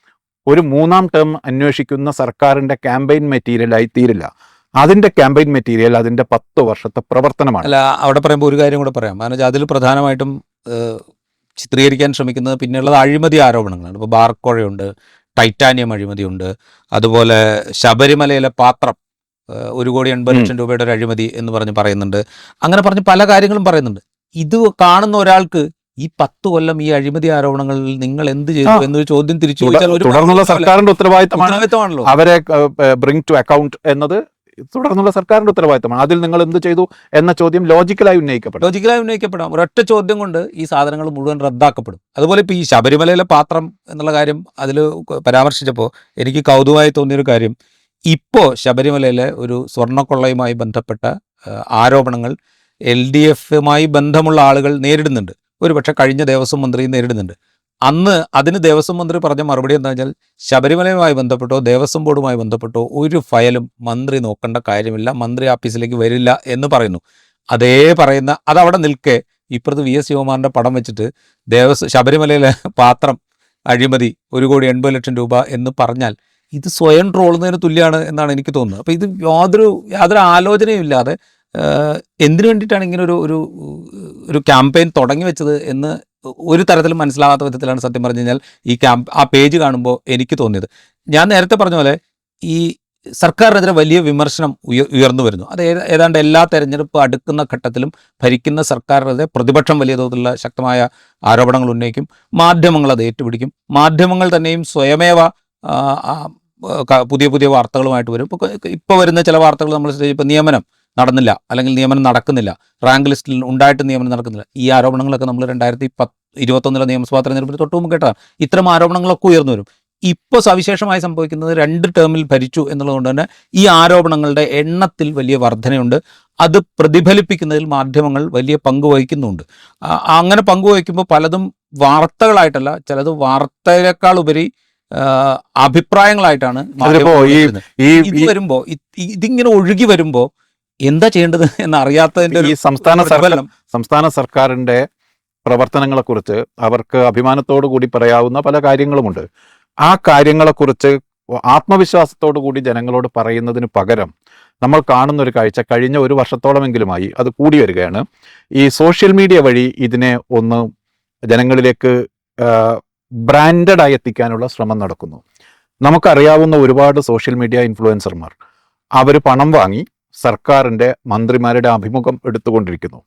ഒരു മൂന്നാം ടേം അന്വേഷിക്കുന്ന സർക്കാരിന്റെ ക്യാമ്പയിൻ മെറ്റീരിയലായി തീരില്ല. അതിന്റെ ക്യാമ്പയിൻ മെറ്റീരിയൽ അതിന്റെ പത്ത് വർഷത്തെ പ്രവർത്തനമാണ്. അല്ല അവിടെ പറയുമ്പോൾ ഒരു കാര്യം കൂടെ പറയാം. കാരണം അതിൽ പ്രധാനമായിട്ടും ചിത്രീകരിക്കാൻ ശ്രമിക്കുന്നത് പിന്നെയുള്ളത് അഴിമതി ആരോപണങ്ങളാണ്. ഇപ്പോൾ ബാർക്കോഴയുണ്ട് ടൈറ്റാനിയം അഴിമതിയുണ്ട് അതുപോലെ ശബരിമലയിലെ പാത്രം ഒരു കോടി എൺപത്. ലക്ഷം രൂപയുടെ ഒരു അഴിമതി എന്ന് പറഞ്ഞ് പറയുന്നുണ്ട്. അങ്ങനെ പറഞ്ഞ് പല കാര്യങ്ങളും പറയുന്നുണ്ട്. ഇത് കാണുന്ന ഒരാൾക്ക് ഈ പത്ത് കൊല്ലം ഈ അഴിമതി ആരോപണങ്ങളിൽ നിങ്ങൾ എന്ത് ചെയ്തു എന്നൊരു ചോദ്യം തിരിച്ചു തുടർന്നുള്ള സർക്കാരിന്റെ ഉത്തരവാദിത്തമാണ് ഉത്തരവാദിത്തമാണല്ലോ. അവരെ ബ്രിങ് ടു അക്കൗണ്ട് എന്നത് തുടർന്നുള്ള സർക്കാരിന്റെ ഉത്തരവാദിത്തമാണ്. അതിൽ നിങ്ങൾ എന്ത് ചെയ്തു എന്ന ചോദ്യം ലോജിക്കലായി ഉന്നയിക്കപ്പെടും. ലോജിക്കലായി ഉന്നയിക്കപ്പെടാം. ഒരൊറ്റ ചോദ്യം കൊണ്ട് ഈ സാധനങ്ങൾ മുഴുവൻ റദ്ദാക്കപ്പെടും. അതുപോലെ ഇപ്പോൾ ഈ ശബരിമലയിലെ പാത്രം എന്നുള്ള കാര്യം അതിൽ പരാമർശിച്ചപ്പോൾ എനിക്ക് കൗതുകമായി തോന്നിയൊരു കാര്യം. ഇപ്പോൾ ശബരിമലയിലെ ഒരു സ്വർണക്കൊള്ളയുമായി ബന്ധപ്പെട്ട ആരോപണങ്ങൾ എൽ ഡി എഫുമായി ബന്ധമുള്ള ആളുകൾ നേരിടുന്നുണ്ട്. ഒരുപക്ഷെ കഴിഞ്ഞ ദേവസ്വം മന്ത്രി നേരിടുന്നുണ്ട്. അന്ന് അതിന് ദേവസ്വം മന്ത്രി പറഞ്ഞ മറുപടി എന്താ വെച്ചാൽ ശബരിമലയുമായി ബന്ധപ്പെട്ടോ ദേവസ്വം ബോർഡുമായി ബന്ധപ്പെട്ടോ ഒരു ഫയലും മന്ത്രി നോക്കേണ്ട കാര്യമില്ല. മന്ത്രി ആഫീസിലേക്ക് വരില്ല എന്ന് പറയുന്നു. അതേ പറയുന്ന അതവിടെ നിൽക്കെ ഇപ്പുറത്ത് വി. എസ്. ശിവകുമാറിന്റെ പടം വെച്ചിട്ട് ദേവസ്വം ശബരിമലയിലെ പാത്രം അഴിമതി ഒരു കോടി എൺപത് ലക്ഷം രൂപ എന്ന് പറഞ്ഞാൽ ഇത് സ്വയം ട്രോളുന്നതിന് തുല്യമാണ് എന്നാണ് എനിക്ക് തോന്നുന്നത്. അപ്പോൾ ഇത് യാതൊരു യാതൊരു ആലോചനയും ഇല്ലാതെ എന്തിനു വേണ്ടിയിട്ടാണ് ഇങ്ങനെ ഒരു ഒരു ഒരു ക്യാമ്പയിൻ തുടങ്ങി വെച്ചത് എന്ന് ഒരു തരത്തിലും മനസ്സിലാകാത്ത വിധത്തിലാണ് സത്യം പറഞ്ഞു കഴിഞ്ഞാൽ ഈ ക്യാമ്പ് ആ പേജ് കാണുമ്പോൾ എനിക്ക് തോന്നിയത്. ഞാൻ നേരത്തെ പറഞ്ഞ പോലെ ഈ സർക്കാരിനെതിരെ വലിയ വിമർശനം ഉയ ഉയർന്നു വരുന്നു. അത് ഏതാണ്ട് എല്ലാ തെരഞ്ഞെടുപ്പ് അടുക്കുന്ന ഘട്ടത്തിലും ഭരിക്കുന്ന സർക്കാരിനെതിരെ പ്രതിപക്ഷം വലിയ തോതിലുള്ള ശക്തമായ ആരോപണങ്ങൾ ഉന്നയിക്കും. മാധ്യമങ്ങൾ അത് ഏറ്റുപിടിക്കും. മാധ്യമങ്ങൾ തന്നെയും സ്വയമേവ പുതിയ പുതിയ വാർത്തകളുമായിട്ട് വരും. ഇപ്പോൾ ഇപ്പോൾ വരുന്ന ചില വാർത്തകൾ നമ്മൾ ഇപ്പോൾ നിയമനം നടന്നില്ല അല്ലെങ്കിൽ നിയമനം നടക്കുന്നില്ല. റാങ്ക് ലിസ്റ്റിൽ ഉണ്ടായിട്ട് നിയമനം നടക്കുന്നില്ല. ഈ ആരോപണങ്ങളൊക്കെ നമ്മൾ രണ്ടായിരത്തി പത്ത് ഇരുപത്തൊന്നിലെ നിയമസഭാ തെരഞ്ഞെടുപ്പിന് തൊട്ട് മുമ്പ് കേട്ടതാണ്. ഇത്തരം ആരോപണങ്ങളൊക്കെ ഉയർന്നു വരും. ഇപ്പോൾ സവിശേഷമായി സംഭവിക്കുന്നത് രണ്ട് ടേമിൽ ഭരിച്ചു എന്നുള്ളതുകൊണ്ട് തന്നെ ഈ ആരോപണങ്ങളുടെ എണ്ണത്തിൽ വലിയ വർധനയുണ്ട്. അത് പ്രതിഫലിപ്പിക്കുന്നതിൽ മാധ്യമങ്ങൾ വലിയ പങ്ക് വഹിക്കുന്നുണ്ട്. അങ്ങനെ പങ്കുവഹിക്കുമ്പോൾ പലതും വാർത്തകളായിട്ടല്ല ചിലത് വാർത്തയേക്കാൾ ഉപരി അഭിപ്രായങ്ങളായിട്ടാണ് ഈ- വരുമ്പോ ഇതിങ്ങനെ ഒഴുകി വരുമ്പോ എന്താ ചെയ്യേണ്ടത് എന്ന് അറിയാത്തതിന്റെ ഈ സംസ്ഥാന സംസ്ഥാന സർക്കാരിന്റെ പ്രവർത്തനങ്ങളെക്കുറിച്ച് അവർക്ക് അഭിമാനത്തോടു കൂടി പറയാവുന്ന പല കാര്യങ്ങളുമുണ്ട്. ആ കാര്യങ്ങളെക്കുറിച്ച് ആത്മവിശ്വാസത്തോടു കൂടി ജനങ്ങളോട് പറയുന്നതിന് പകരം നമ്മൾ കാണുന്ന ഒരു കാഴ്ച കഴിഞ്ഞ ഒരു വർഷത്തോളമെങ്കിലുമായി അത് കൂടി വരികയാണ്. ഈ സോഷ്യൽ മീഡിയ വഴി ഇതിനെ ഒന്ന് ജനങ്ങളിലേക്ക് ബ്രാൻഡഡായി എത്തിക്കാനുള്ള ശ്രമം നടക്കുന്നു. നമുക്കറിയാവുന്ന ഒരുപാട് സോഷ്യൽ മീഡിയ ഇൻഫ്ലുവൻസർമാർ അവർ പണം വാങ്ങി സർക്കാരിന്റെ മന്ത്രിമാരുടെ അഭിമുഖം എടുത്തുകൊണ്ടിരിക്കുന്നു.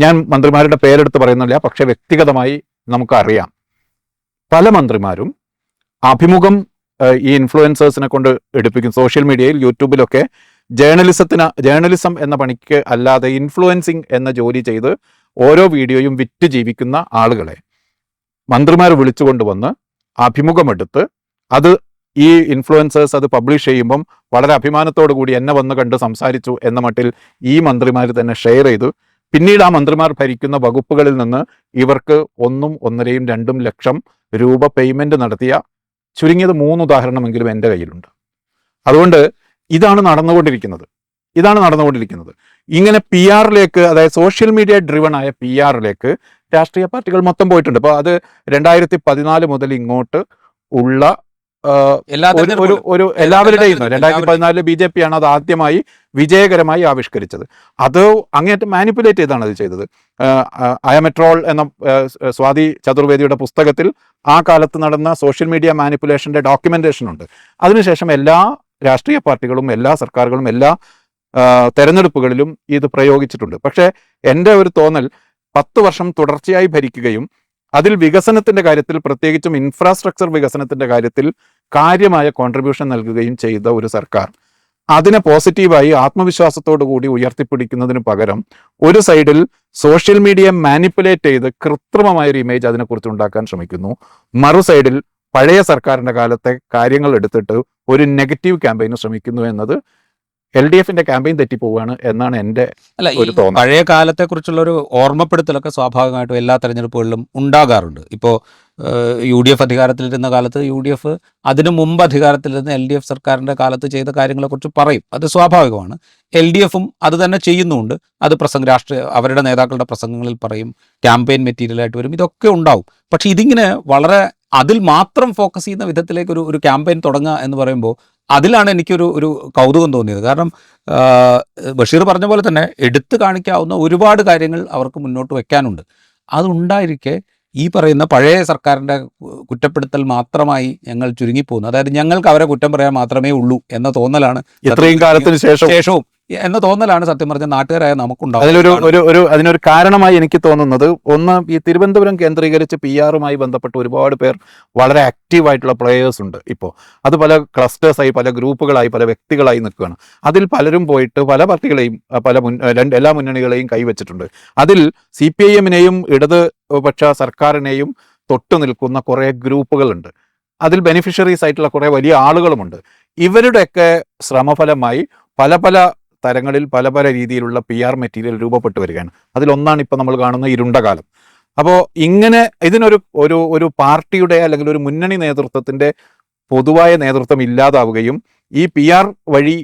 ഞാൻ മന്ത്രിമാരുടെ പേരെടുത്ത് പറയുന്നില്ല പക്ഷെ വ്യക്തിഗതമായി നമുക്കറിയാം. പല മന്ത്രിമാരും അഭിമുഖം ഈ ഇൻഫ്ലുവൻസേഴ്സിനെ കൊണ്ട് എടുപ്പിക്കും. സോഷ്യൽ മീഡിയയിൽ യൂട്യൂബിലൊക്കെ ജേർണലിസത്തിന് ജേർണലിസം എന്ന പണിക്ക് അല്ലാതെ ഇൻഫ്ലുവൻസിങ് എന്ന ജോലി ചെയ്ത് ഓരോ വീഡിയോയും വിറ്റ് ജീവിക്കുന്ന ആളുകളെ. മന്ത്രിമാർ വിളിച്ചുകൊണ്ട് വന്ന് അഭിമുഖമെടുത്ത് അത് ഈ ഇൻഫ്ലുവൻസേഴ്സ് അത് പബ്ലിഷ് ചെയ്യുമ്പം വളരെ അഭിമാനത്തോടു കൂടി എന്നെ വന്ന് കണ്ട് സംസാരിച്ചു എന്ന മട്ടിൽ ഈ മന്ത്രിമാർ തന്നെ ഷെയർ ചെയ്തു. പിന്നീട് ആ മന്ത്രിമാർ ഭരിക്കുന്ന വകുപ്പുകളിൽ നിന്ന് ഇവർക്ക് ഒന്നും ഒന്നരയും രണ്ടും ലക്ഷം രൂപ പേയ്മെന്റ് നടത്തിയ ചുരുങ്ങിയത് മൂന്ന് ഉദാഹരണമെങ്കിലും എന്റെ കയ്യിലുണ്ട്. അതുകൊണ്ട് ഇതാണ് നടന്നുകൊണ്ടിരിക്കുന്നത്. ഇതാണ് നടന്നുകൊണ്ടിരിക്കുന്നത്. ഇങ്ങനെ പി ആറിലേക്ക് അതായത് സോഷ്യൽ മീഡിയ ഡ്രിവൺ ആയ പി ആറിലേക്ക് രാഷ്ട്രീയ പാർട്ടികൾ മൊത്തം പോയിട്ടുണ്ട്. അപ്പോൾ അത് രണ്ടായിരത്തി പതിനാല് മുതൽ ഇങ്ങോട്ട് ഉള്ള ഒരു ഒരു എല്ലാവരുടെയും എല്ലാ- രണ്ടായിരത്തി പതിനാലിൽ ബി ജെ പി ആണ് അത് ആദ്യമായി വിജയകരമായി ആവിഷ്കരിച്ചത്. അത് അങ്ങേറ്റം മാനിപ്പുലേറ്റ് ചെയ്താണ് അത് ചെയ്തത്. അയമെട്രോൾ എന്ന സ്വാതി ചതുർവേദിയുടെ പുസ്തകത്തിൽ ആ കാലത്ത് നടന്ന സോഷ്യൽ മീഡിയ മാനിപ്പുലേഷന്റെ ഡോക്യുമെന്റേഷൻ ഉണ്ട്. അതിനുശേഷം എല്ലാ രാഷ്ട്രീയ പാർട്ടികളും എല്ലാ സർക്കാരുകളും എല്ലാ തെരഞ്ഞെടുപ്പുകളിലും ഇത് പ്രയോഗിച്ചിട്ടുണ്ട്. പക്ഷേ എന്റെ ഒരു തോന്നൽ പത്ത് വർഷം തുടർച്ചയായി ഭരിക്കുകയും അതിൽ വികസനത്തിന്റെ കാര്യത്തിൽ പ്രത്യേകിച്ചും ഇൻഫ്രാസ്ട്രക്ചർ വികസനത്തിന്റെ കാര്യത്തിൽ കാര്യമായ കോൺട്രിബ്യൂഷൻ നൽകുകയും ചെയ്ത ഒരു സർക്കാർ. അതിനെ പോസിറ്റീവായി ആത്മവിശ്വാസത്തോടു കൂടി ഉയർത്തിപ്പിടിക്കുന്നതിന് പകരം ഒരു സൈഡിൽ സോഷ്യൽ മീഡിയ മാനിപ്പുലേറ്റ് ചെയ്ത് കൃത്രിമമായ ഒരു ഇമേജ് അതിനെക്കുറിച്ച് ഉണ്ടാക്കാൻ ശ്രമിക്കുന്നു. മറു സൈഡിൽ പഴയ സർക്കാരിന്റെ കാലത്തെ കാര്യങ്ങൾ എടുത്തിട്ട് ഒരു നെഗറ്റീവ് ക്യാമ്പയിന് ശ്രമിക്കുന്നു എന്നത് എൽ ഡി എഫിന്റെ ക്യാമ്പയിൻ തെറ്റിപ്പോവുകയാണ് എന്നാണ് എന്റെ ഒരു തോന്നൽ. പഴയ കാലത്തെക്കുറിച്ചുള്ള ഒരു ഓർമ്മപ്പെടുത്തലൊക്കെ സ്വാഭാവികമായിട്ടും എല്ലാ തെരഞ്ഞെടുപ്പുകളിലും ഉണ്ടാകാറുണ്ട്. ഇപ്പോൾ യു ഡി എഫ് അധികാരത്തിലിരുന്ന കാലത്ത് യു ഡി എഫ് അതിനു മുമ്പ് അധികാരത്തിലിരുന്ന എൽ ഡി എഫ് സർക്കാരിന്റെ കാലത്ത് ചെയ്ത കാര്യങ്ങളെക്കുറിച്ച് പറയും. അത് സ്വാഭാവികമാണ്. എൽ ഡി എഫും അത് തന്നെ ചെയ്യുന്നുണ്ട്. അത് പ്രസംഗ രാഷ്ട്രീയ അവരുടെ നേതാക്കളുടെ പ്രസംഗങ്ങളിൽ പറയും. ക്യാമ്പയിൻ മെറ്റീരിയലായിട്ട് വരും. ഇതൊക്കെ ഉണ്ടാവും. പക്ഷെ ഇതിങ്ങനെ വളരെ അതിൽ മാത്രം ഫോക്കസ് ചെയ്യുന്ന വിധത്തിലേക്ക് ഒരു ഒരു ക്യാമ്പയിൻ തുടങ്ങുക എന്ന് പറയുമ്പോൾ അതിലാണ് എനിക്കൊരു ഒരു കൗതുകം തോന്നിയത്. കാരണം ബഷീർ പറഞ്ഞ പോലെ തന്നെ എടുത്തു കാണിക്കാവുന്ന ഒരുപാട് കാര്യങ്ങൾ അവർക്ക് മുന്നോട്ട് വെക്കാനുണ്ട്. അതുണ്ടായിരിക്കെ ഈ പറയുന്ന പഴയ സർക്കാരിന്റെ കുറ്റപ്പെടുത്തൽ മാത്രമായി ഞങ്ങൾ ചുരുങ്ങിപ്പോകുന്നു അതായത് ഞങ്ങൾക്ക് അവരെ കുറ്റം പറയാൻ മാത്രമേ ഉള്ളൂ എന്ന തോന്നലാണ് ഇത്രയും കാലത്തിന് ശേഷം ശേഷവും എന്ന തോന്നലാണ് സത്യം പറഞ്ഞ നാട്ടുകാരായ നമുക്കുണ്ടാവും അതിലൊരു ഒരു ഒരു അതിനൊരു കാരണമായി എനിക്ക് തോന്നുന്നത് ഒന്ന് ഈ തിരുവനന്തപുരം കേന്ദ്രീകരിച്ച് പി ആറുമായി ബന്ധപ്പെട്ട് ഒരുപാട് പേർ വളരെ ആക്റ്റീവ് ആയിട്ടുള്ള പ്ലേയേഴ്സ് ഉണ്ട് ഇപ്പോൾ അത് പല ക്ലസ്റ്റേഴ്സായി പല ഗ്രൂപ്പുകളായി പല വ്യക്തികളായി നിൽക്കുകയാണ്. അതിൽ പലരും പോയിട്ട് പല പാർട്ടികളെയും പല മുൻ രണ്ട് എല്ലാ മുന്നണികളെയും കൈവച്ചിട്ടുണ്ട്. അതിൽ സി പി ഐ എമ്മിനെയും ഇടതുപക്ഷ സർക്കാരിനെയും തൊട്ടു നിൽക്കുന്ന കുറേ ഗ്രൂപ്പുകളുണ്ട്. അതിൽ ബെനിഫിഷ്യറീസ് ആയിട്ടുള്ള കുറേ വലിയ ആളുകളുമുണ്ട്. ഇവരുടെയൊക്കെ ശ്രമഫലമായി പല പല തരങ്ങളിൽ പല പല രീതിയിലുള്ള പി ആർ മെറ്റീരിയൽ രൂപപ്പെട്ടു വരികയാണ്. അതിലൊന്നാണ് ഇപ്പം നമ്മൾ കാണുന്ന ഇരുണ്ട കാലം അപ്പോൾ ഇങ്ങനെ ഇതിനൊരു ഒരു ഒരു പാർട്ടിയുടെ അല്ലെങ്കിൽ ഒരു മുന്നണി നേതൃത്വത്തിന്റെ പൊതുവായ നേതൃത്വം ഇല്ലാതാവുകയും ഈ പി ആർ വഴി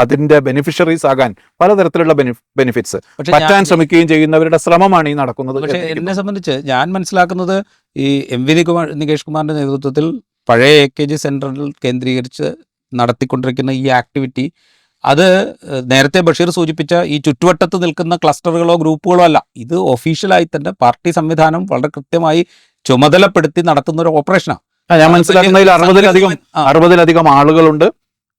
അതിന്റെ ബെനിഫിഷ്യറീസ് ആകാൻ പലതരത്തിലുള്ള ബെനിഫിറ്റ്സ് പറ്റാൻ ശ്രമിക്കുകയും ചെയ്യുന്നവരുടെ ശ്രമമാണ് ഈ നടക്കുന്നത് പക്ഷേ എന്നെ സംബന്ധിച്ച് ഞാൻ മനസ്സിലാക്കുന്നത് ഈ എം വി നികുമാർ നികേഷ് കുമാറിന്റെ നേതൃത്വത്തിൽ പഴയ എ കെ ജി സെന്ററിൽ കേന്ദ്രീകരിച്ച് നടത്തിക്കൊണ്ടിരിക്കുന്ന ഈ ആക്ടിവിറ്റി അത് നേരത്തെ ബഷീർ സൂചിപ്പിച്ച ഈ ചുറ്റുവട്ടത്ത് നിൽക്കുന്ന ക്ലസ്റ്ററുകളോ ഗ്രൂപ്പുകളോ അല്ല. ഇത് ഒഫീഷ്യലായി തന്നെ പാർട്ടി സംവിധാനം വളരെ കൃത്യമായി ചുമതലപ്പെടുത്തി നടത്തുന്ന ഒരു ഓപ്പറേഷനാണ് ഞാൻ മനസ്സിലാക്കുന്നതിൽ അറുപതിലധികം. അറുപതിലധികം ആളുകളുണ്ട്.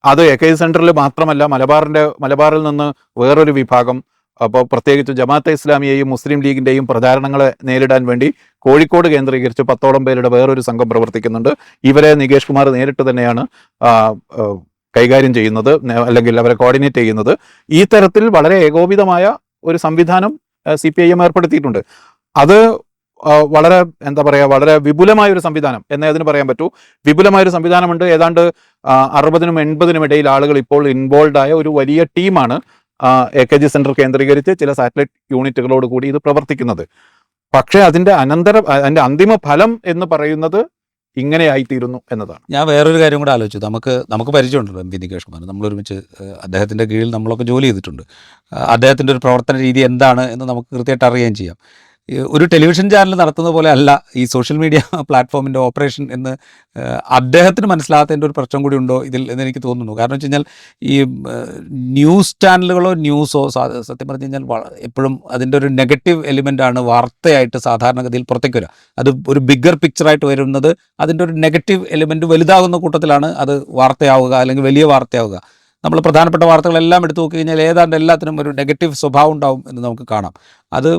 അത് എ കെ സെന്ററിൽ മാത്രമല്ല മലബാറിന്റെ മലബാറിൽ നിന്ന് വേറൊരു വിഭാഗം അപ്പോൾ പ്രത്യേകിച്ച് ജമാഅത്തെ ഇസ്ലാമിയെയും മുസ്ലിം ലീഗിന്റെയും പ്രചാരണങ്ങളെ നേരിടാൻ വേണ്ടി കോഴിക്കോട് കേന്ദ്രീകരിച്ച് പത്തോളം പേരുടെ വേറൊരു സംഘം പ്രവർത്തിക്കുന്നുണ്ട്. ഇവരെ നികേഷ് കുമാർ നേരിട്ട് തന്നെയാണ് കൈകാര്യം ചെയ്യുന്നത് അല്ലെങ്കിൽ അവരെ കോർഡിനേറ്റ് ചെയ്യുന്നത് ഈ തരത്തിൽ വളരെ ഏകോപിതമായ ഒരു സംവിധാനം സി പി ഐ എം ഏർപ്പെടുത്തിയിട്ടുണ്ട്. അത് വളരെ എന്താ പറയുക വളരെ വിപുലമായ ഒരു സംവിധാനം എന്നേ അതിന് പറയാൻ പറ്റൂ. വിപുലമായ ഒരു സംവിധാനമുണ്ട്. ഏതാണ്ട് അറുപതിനും എൺപതിനും ഇടയിൽ ആളുകൾ ഇപ്പോൾ ഇൻവോൾവ് ആയ ഒരു വലിയ ടീമാണ് എ കെ ജി സെന്റർ കേന്ദ്രീകരിച്ച് ചില സാറ്റലൈറ്റ് യൂണിറ്റുകളോട് കൂടി ഇത് പ്രവർത്തിക്കുന്നത്. പക്ഷേ അതിന്റെ അനന്തര അതിന്റെ അന്തിമ ഫലം എന്ന് പറയുന്നത് ഇങ്ങനെയായിത്തീരുന്നു എന്നതാണ്. ഞാൻ വേറൊരു കാര്യം കൂടെ ആലോചിച്ചു. നമുക്ക് നമുക്ക് പരിചയമുണ്ടല്ലോ എം പി നികേഷ് കുമാർ. നമ്മൾ ഒരുമിച്ച് അദ്ദേഹത്തിന്റെ കീഴിൽ നമ്മളൊക്കെ ജോലി ചെയ്തിട്ടുണ്ട്. അദ്ദേഹത്തിന്റെ ഒരു പ്രവർത്തന രീതി എന്താണ് എന്ന് നമുക്ക് കൃത്യമായിട്ട് അറിയുകയും ചെയ്യാം. ഒരു ടെലിവിഷൻ ചാനൽ നടത്തുന്ന പോലെ അല്ല ഈ സോഷ്യൽ മീഡിയ പ്ലാറ്റ്ഫോമിന്റെ ഓപ്പറേഷൻ എന്ന് അദ്ദേഹത്തിന് മനസ്സിലാകാത്തതിന്റെ ഒരു പ്രശ്നം കൂടി ഉണ്ടോ ഇതിൽ എന്ന് എനിക്ക് തോന്നുന്നു. കാരണം വെച്ച് കഴിഞ്ഞാൽ ഈ ന്യൂസ് ചാനലുകളോ ന്യൂസോ സത്യം പറഞ്ഞു കഴിഞ്ഞാൽ എപ്പോഴും അതിന്റെ ഒരു നെഗറ്റീവ് എലിമെന്റ് ആണ് വാർത്തയായിട്ട് സാധാരണഗതിയിൽ പുറത്തേക്ക് വരിക. അത് ഒരു ബിഗ്ഗർ പിക്ചറായിട്ട് വരുന്നത് അതിന്റെ ഒരു നെഗറ്റീവ് എലിമെന്റ് വലുതാകുന്ന കൂട്ടത്തിലാണ് അത് വാർത്തയാവുക അല്ലെങ്കിൽ വലിയ വാർത്തയാവുക. നമ്മൾ പ്രധാനപ്പെട്ട വാർത്തകളെല്ലാം എടുത്തു നോക്കി കഴിഞ്ഞാൽ ഏതാണ്ട് എല്ലാത്തിനും ഒരു നെഗറ്റീവ് സ്വഭാവം ഉണ്ടാവും എന്ന് നമുക്ക് കാണാം. അത്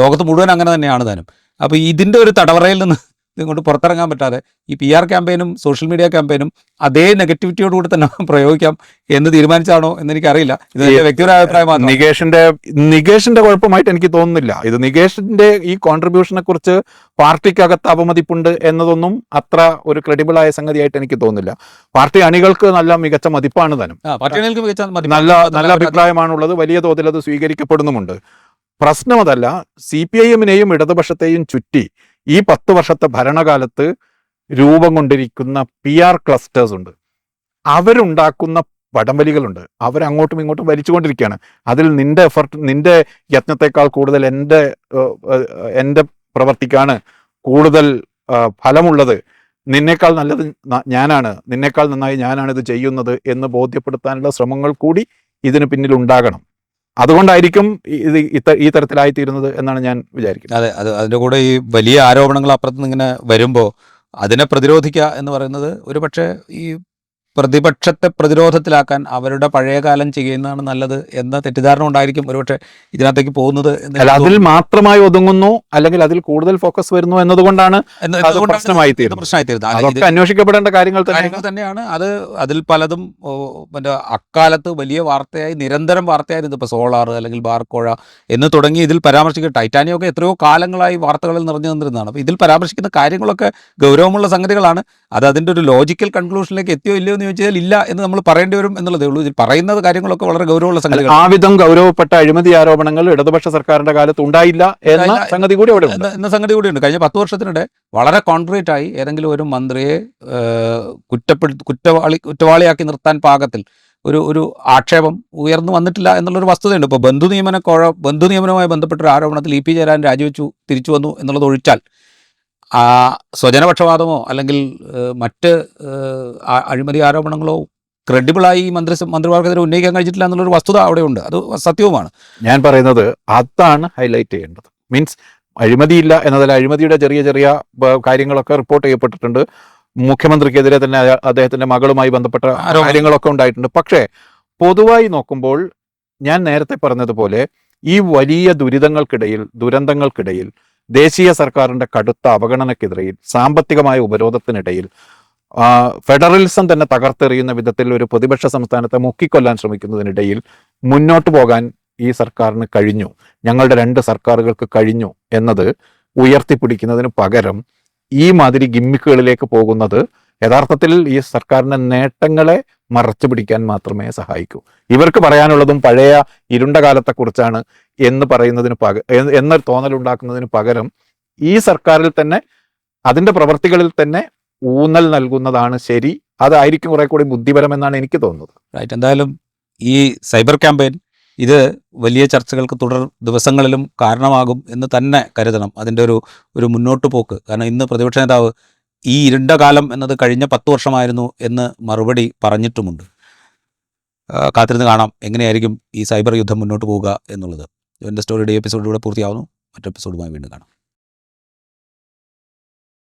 ലോകത്ത് മുഴുവൻ അങ്ങനെ തന്നെയാണ് താനും. അപ്പോൾ ഇതിന്റെ ഒരു തടവറയിൽ നിന്ന് ഇതുകൊണ്ട് പുറത്തിറങ്ങാൻ പറ്റാതെ ഈ പി ആർ ക്യാമ്പയിനും സോഷ്യൽ മീഡിയ ക്യാമ്പയിനും അതേ നെഗറ്റിവിറ്റിയോടുകൂടി തന്നെ (laughs) പ്രയോഗിക്കാം എന്ന് തീരുമാനിച്ചാണോ എന്ന് എനിക്കറിയില്ല. ഇത് എന്റെ അഭിപ്രായമാണ് നികേഷിന്റെ നികേഷിന്റെ കുഴപ്പമായിട്ട് എനിക്ക് തോന്നുന്നില്ല. ഇത് നികേഷിന്റെ ഈ കോൺട്രിബ്യൂഷനെ കുറിച്ച് പാർട്ടിക്കകത്ത് അപമതിപ്പുണ്ട് എന്നതൊന്നും അത്ര ഒരു ക്രെഡിബിൾ ആയ സംഗതിയായിട്ട് എനിക്ക് തോന്നുന്നില്ല. പാർട്ടി അണികൾക്ക് നല്ല മികച്ച മതിപ്പാണ് താനും. പാർട്ടി അണികൾക്ക് മികച്ച മതി. നല്ല നല്ല അഭിപ്രായമാണുള്ളത്. വലിയ തോതിൽ അത് സ്വീകരിക്കപ്പെടുന്നുമുണ്ട്. പ്രശ്നം അതല്ല സി പി ഐ എമ്മിനെയും ഇടതുപക്ഷത്തെയും ചുറ്റി ഈ പത്ത് വർഷത്തെ ഭരണകാലത്ത് രൂപം കൊണ്ടിരിക്കുന്ന പി ആർ ക്ലസ്റ്റേഴ്സ് ഉണ്ട്. അവരുണ്ടാക്കുന്ന വടംവലികളുണ്ട്. അവരങ്ങോട്ടും ഇങ്ങോട്ടും വലിച്ചുകൊണ്ടിരിക്കുകയാണ്. അതിൽ നിന്റെ എഫർട്ട് നിന്റെ യത്നത്തെക്കാൾ കൂടുതൽ എന്റെ എന്റെ പ്രവർത്തിക്കാണ് കൂടുതൽ ഫലമുള്ളത്. നിന്നേക്കാൾ നല്ലത് ഞാനാണ്. നിന്നേക്കാൾ നന്നായി ഞാനാണ് ഇത് ചെയ്യുന്നത് എന്ന് ബോധ്യപ്പെടുത്താനുള്ള ശ്രമങ്ങൾ കൂടി ഇതിന് പിന്നിൽ ഉണ്ടാകണം അതുകൊണ്ടായിരിക്കും ഇത് ഈ തരത്തിലായിത്തീരുന്നത് എന്നാണ് ഞാൻ വിചാരിക്കുന്നത്. അതെ അത് അതിന്റെ കൂടെ ഈ വലിയ ആരോപണങ്ങൾ അപ്പുറത്ത് നിന്ന് ഇങ്ങനെ വരുമ്പോൾ അതിനെ പ്രതിരോധിക്കുക എന്ന് പറയുന്നത് ഒരു പക്ഷേ ഈ പ്രതിപക്ഷത്തെ പ്രതിരോധത്തിലാക്കാൻ അവരുടെ പഴയകാലം ചെയ്യുന്നതാണ് നല്ലത് എന്ന തെറ്റിദ്ധാരണ ഉണ്ടായിരിക്കും ഒരുപക്ഷെ ഇതിനകത്തേക്ക് പോകുന്നത് അതിൽ മാത്രമായി ഒതുങ്ങുന്നു അല്ലെങ്കിൽ അതിൽ കൂടുതൽ ഫോക്കസ് വരുന്നു എന്നതുകൊണ്ടാണ് എന്ന് പ്രശ്നമായി തീരുന്നത്. അന്വേഷിക്കപ്പെടേണ്ട കാര്യങ്ങൾ തന്നെ. കാര്യങ്ങൾ തന്നെയാണ്. അത് അതിൽ പലതും മറ്റേ അക്കാലത്ത് വലിയ വാർത്തയായി നിരന്തരം വാർത്തയായിരുന്നു ഇപ്പോൾ സോളാർ അല്ലെങ്കിൽ ബാർക്കോഴ എന്ന് തുടങ്ങി ഇതിൽ പരാമർശിക്കുക. ടൈറ്റാനിയൊക്കെ എത്രയോ കാലങ്ങളായി വാർത്തകളിൽ നിറഞ്ഞു നിന്നിരുന്നതാണ്. അപ്പോൾ ഇതിൽ പരാമർശിക്കുന്ന കാര്യങ്ങളൊക്കെ ഗൗരവമുള്ള സംഗതികളാണ്. അത് അതിന്റെ ഒരു ലോജിക്കൽ കൺക്ലൂഷനിലേക്ക് എത്തിയോ ഇല്ലയോ എന്ന് ചോദിച്ചാൽ ഇല്ല എന്ന് നമ്മൾ പറയേണ്ടി വരും എന്നുള്ളതേ ഉള്ളൂ. ഇതിൽ പറയുന്നത് കാര്യങ്ങളൊക്കെ വളരെ ഗൗരവമുള്ള സംഗതി ആ വിധം ഗൗരവപ്പെട്ട അഴിമതി ആരോപണങ്ങൾ ഇടതുപക്ഷ സർക്കാരിന്റെ കാലത്ത് ഉണ്ടായില്ല എന്ന. സംഗതി കൂടി അവിടെ ഉണ്ട്. എന്ന സംഗതി സംഗതി കൂടിയുണ്ട് കഴിഞ്ഞ പത്ത് വർഷത്തിനിടെ വളരെ കോൺക്രീറ്റ് ആയി ഏതെങ്കിലും ഒരു മന്ത്രിയെ കുറ്റപ്പെടു കുറ്റപ്പെടുത്തി കുറ്റവാളി കുറ്റവാളിയാക്കി നിർത്താൻ പാകത്തിൽ ഒരു ഒരു ആക്ഷേപം ഉയർന്നു വന്നിട്ടില്ല എന്നുള്ളൊരു വസ്തുതയുണ്ട്. ഇപ്പോൾ ബന്ധു നിയമന കോഴ ബന്ധു നിയമനവുമായി ബന്ധപ്പെട്ട ഒരു ആരോപണത്തിൽ ഇ പി ജയരാജൻ രാജിവെച്ചു തിരിച്ചു വന്നു എന്നുള്ളത് ഒഴിച്ചാൽ ആ സ്വജനപക്ഷപാതമോ അല്ലെങ്കിൽ മറ്റ് അഴിമതി ആരോപണങ്ങളോ ക്രെഡിബിളായി മന്ത്രി മന്ത്രിമാർക്കെതിരെ ഉന്നയിക്കാൻ കഴിഞ്ഞിട്ടില്ല എന്നുള്ളൊരു വസ്തുത അവിടെയുണ്ട്. അത് സത്യവുമാണ്. ഞാൻ പറയുന്നത് അതാണ് ഹൈലൈറ്റ് ചെയ്യേണ്ടത്. മീൻസ് അഴിമതിയില്ല എന്നതല്ല അഴിമതിയുടെ ചെറിയ ചെറിയ കാര്യങ്ങളൊക്കെ റിപ്പോർട്ട് ചെയ്യപ്പെട്ടിട്ടുണ്ട്. മുഖ്യമന്ത്രിക്കെതിരെ തന്നെ അദ്ദേഹത്തിന്റെ മകളുമായി ബന്ധപ്പെട്ട. കാര്യങ്ങളൊക്കെ ഉണ്ടായിട്ടുണ്ട്. പക്ഷേ പൊതുവായി നോക്കുമ്പോൾ ഞാൻ നേരത്തെ പറഞ്ഞതുപോലെ ഈ വലിയ ദുരിതങ്ങൾക്കിടയിൽ ദുരന്തങ്ങൾക്കിടയിൽ ദേശീയ സർക്കാരിന്റെ കടുത്ത അവഗണനക്കെതിരെയും സാമ്പത്തികമായ ഉപരോധത്തിനിടയിൽ ഫെഡറലിസം തന്നെ തകർത്തെറിയുന്ന വിധത്തിൽ ഒരു പ്രതിപക്ഷ സംസ്ഥാനത്തെ മുക്കിക്കൊല്ലാൻ ശ്രമിക്കുന്നതിനിടയിൽ മുന്നോട്ട് പോകാൻ ഈ സർക്കാരിന് കഴിഞ്ഞു. ഞങ്ങളുടെ രണ്ട് സർക്കാരുകൾക്ക് കഴിഞ്ഞു എന്നത് ഉയർത്തിപ്പിടിക്കുന്നതിന് പകരം ഈ മാതിരി ഗിമ്മിക്കുകളിലേക്ക് പോകുന്നത് യഥാർത്ഥത്തിൽ ഈ സർക്കാരിന്റെ നേട്ടങ്ങളെ മറച്ചു പിടിക്കാൻ മാത്രമേ സഹായിക്കൂ. ഇവർക്ക് പറയാനുള്ളതും പഴയ ഇരുണ്ട കാലത്തെക്കുറിച്ചാണ് എന്ന് പറയുന്നതിന് പക എന്ന തോന്നലുണ്ടാക്കുന്നതിന് പകരം ഈ സർക്കാരിൽ തന്നെ അതിന്റെ പ്രവർത്തികളിൽ തന്നെ ഊന്നൽ നൽകുന്നതാണ് ശരി. അതായിരിക്കും കുറെ കൂടി ബുദ്ധിപരമെന്നാണ് എനിക്ക് തോന്നുന്നത്. റൈറ്റ് എന്തായാലും ഈ സൈബർ ക്യാമ്പയിൻ ഇത് വലിയ ചർച്ചകൾക്ക് തുടർ ദിവസങ്ങളിലും കാരണമാകും എന്ന് തന്നെ കരുതണം. അതിന്റെ ഒരു ഒരു മുന്നോട്ട് പോക്ക്. കാരണം ഇന്ന് പ്രതിപക്ഷ നേതാവ് ഈ ഇരുണ്ട കാലം എന്നത് കഴിഞ്ഞ പത്ത് വർഷമായിരുന്നു എന്ന് മറുപടി പറഞ്ഞിട്ടുമുണ്ട്. കാത്തിരുന്ന് കാണാം എങ്ങനെയായിരിക്കും ഈ സൈബർ യുദ്ധം മുന്നോട്ട് പോവുക എന്നുള്ളത്. എന്റെ സ്റ്റോറിയുടെ എപ്പിസോഡിലൂടെ പൂർത്തിയാവുന്നു. മറ്റു എപ്പിസോഡുമായി വീണ്ടും കാണാം.